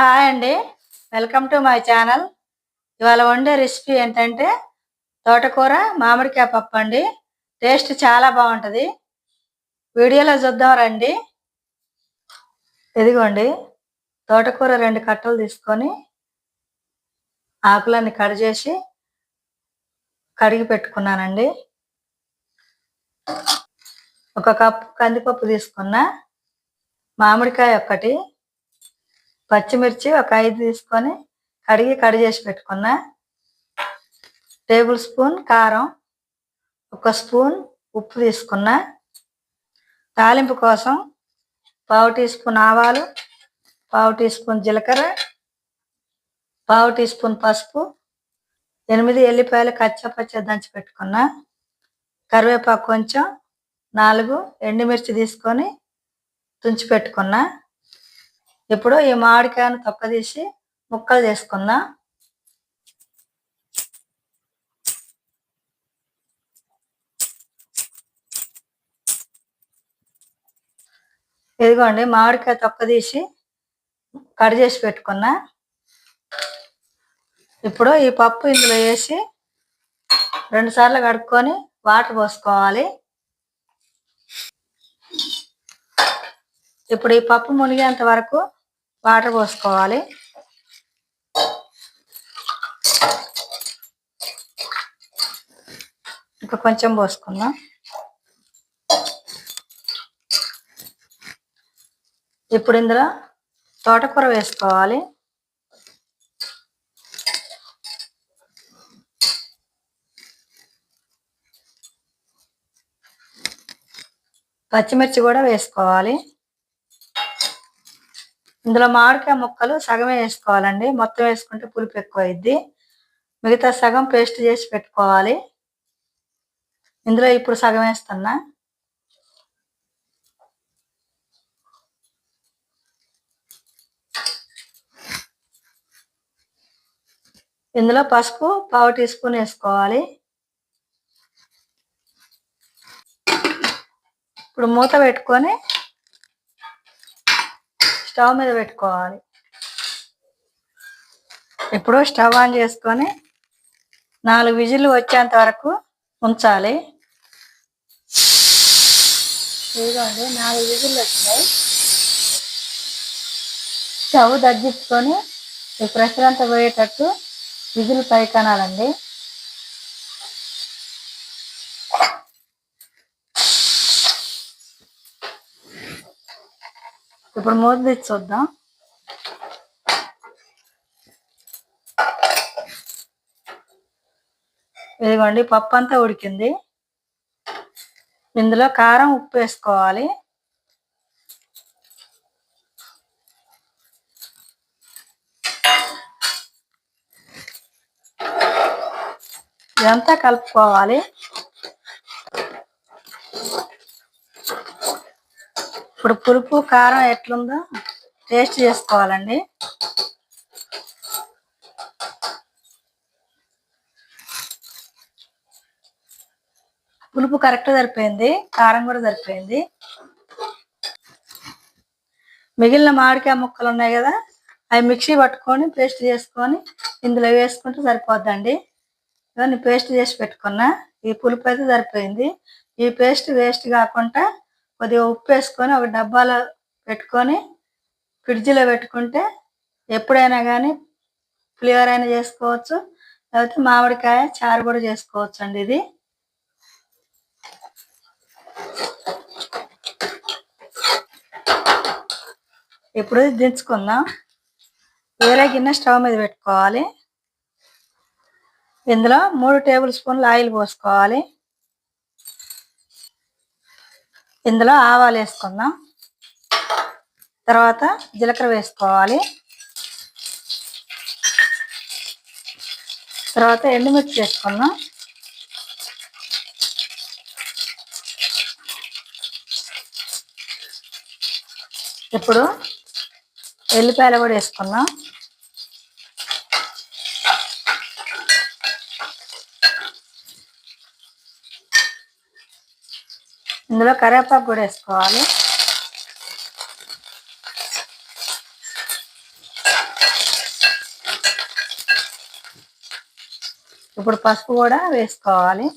Hi అండి. Welcome to my channel. ఇవాళ వండే రెసిపీ ఏంటంటే తోటకూర మామిడికాయ పప్పు అండి. టేస్ట్ చాలా బాగుంటుంది. వీడియోలో చూద్దాం రండి. ఇదిగోండి. తోటకూర రెండు కట్టలు తీసుకొని ఆకులన్నీ కట్ చేసి కడిగి పెట్టుకున్నానండి. ఒక కప్పు కందిపప్పు తీసుకున్న మామిడికాయ ఒక్కటి పచ్చిమిర్చి ఒక ఐదు తీసుకొని కడిగి కడి చేసి పెట్టుకున్నా. టేబుల్ స్పూన్ కారం ఒక స్పూన్ ఉప్పు తీసుకున్నా. తాలింపు కోసం పావు టీ స్పూన్ ఆవాలు పావు టీ స్పూన్ జీలకర్ర పావు టీ స్పూన్ పసుపు ఎనిమిది ఎల్లిపాయలు కచ్చపచ్చ దంచి పెట్టుకున్నా. కరివేపాకు కొంచెం నాలుగు ఎండుమిర్చి తీసుకొని తుంచి పెట్టుకున్నా. ఇప్పుడు ఈ మామిడికాయను తొక్కదీసి ముక్కలు చేసుకుందాం ఇదిగోండి మామిడికాయ తొక్కదీసి కట్ చేసి పెట్టుకున్నా. ఇప్పుడు ఈ పప్పు ఇందులో వేసి రెండు సార్లు కడుక్కొని వాటర్ పోసుకోవాలి. ఇప్పుడు ఈ పప్పు మునిగేంత వరకు వాటర్ పోసుకోవాలి. ఇంకా కొంచెం పోసుకుందాం. ఇప్పుడు ఇందులో తోటకూర వేసుకోవాలి. పచ్చిమిర్చి కూడా వేసుకోవాలి. ఇందులో మామిడికాయ ముక్కలు సగమే వేసుకోవాలండి. మొత్తం వేసుకుంటే పులుపు ఎక్కువ అయింది మిగతా సగం పేస్ట్ చేసి పెట్టుకోవాలి. ఇందులో ఇప్పుడు సగం వేస్తున్నా. ఇందులో పసుపు పావు టీ స్పూన్ వేసుకోవాలి. ఇప్పుడు మూత పెట్టుకొని స్టవ్ మీద పెట్టుకోవాలి. ఇప్పుడు స్టవ్ ఆన్ చేసుకొని నాలుగు విజిల్లు వచ్చేంత వరకు ఉంచాలి. ఇదిగోండి నాలుగు విజిల్లు వచ్చినాయి. స్టవ్ తగ్గించుకొని ఈ ప్రెషర్ అంతా పోయేటట్టు విజిల్ పై ఇప్పుడు మూత తెచ్చి చూద్దాం ఇదిగోండి పప్పు అంతా ఉడికింది. ఇందులో కారం ఉప్పు వేసుకోవాలి. ఇదంతా కలుపుకోవాలి. ఇప్పుడు పులుపు కారం ఎట్లుందో టేస్ట్ చేసుకోవాలండి. పులుపు కరెక్ట్ సరిపోయింది కారం కూడా సరిపోయింది. మిగిలిన మామిడికాయ ముక్కలు ఉన్నాయి కదా అవి మిక్సీ పట్టుకొని పేస్ట్ చేసుకొని ఇందులో వేసుకుంటే సరిపోద్దండి. ఇవన్నీ పేస్ట్ చేసి పెట్టుకున్నా ఈ పులుపు అయితే సరిపోయింది. ఈ పేస్ట్ వేస్ట్ కాకుండా కొద్దిగా ఉప్పు వేసుకొని ఒక డబ్బాలో పెట్టుకొని ఫ్రిడ్జ్లో పెట్టుకుంటే ఎప్పుడైనా కానీ ఫ్లేవర్ అయినా చేసుకోవచ్చు లేకపోతే మామిడికాయ చారు కూడా చేసుకోవచ్చు అండి ఇది. ఇప్పుడు దించుకుందాం. వేరే గిన్నె స్టవ్ మీద పెట్టుకోవాలి. ఇందులో మూడు టేబుల్ స్పూన్లు ఆయిల్ పోసుకోవాలి. ఇందులో ఆవాలు వేసుకుందాం. తర్వాత జీలకర్ర వేసుకోవాలి. తర్వాత ఎండుమిర్చి వేసుకుందాం. ఇప్పుడు ఎల్లిపాయలు కూడా వేసుకున్నాం ఇందులో కరివేపాకు కూడా వేసుకోవాలి. ఇప్పుడు పసుపు కూడా వేసుకోవాలి.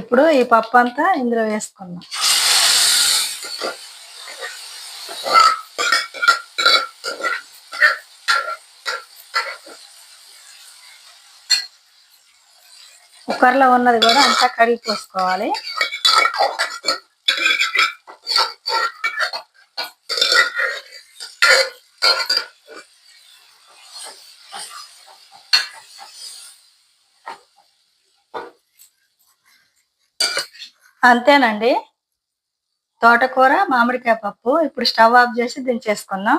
ఇప్పుడు ఈ పప్పు అంతా ఇందులో వేసుకుందాం. కుక్కర్లో ఉన్నది కూడా అంతా కడిగి పోసుకోవాలి. అంతేనండి. తోటకూర మామిడికాయ పప్పు ఇప్పుడు స్టవ్ ఆఫ్ చేసి దించేసుకుందాం.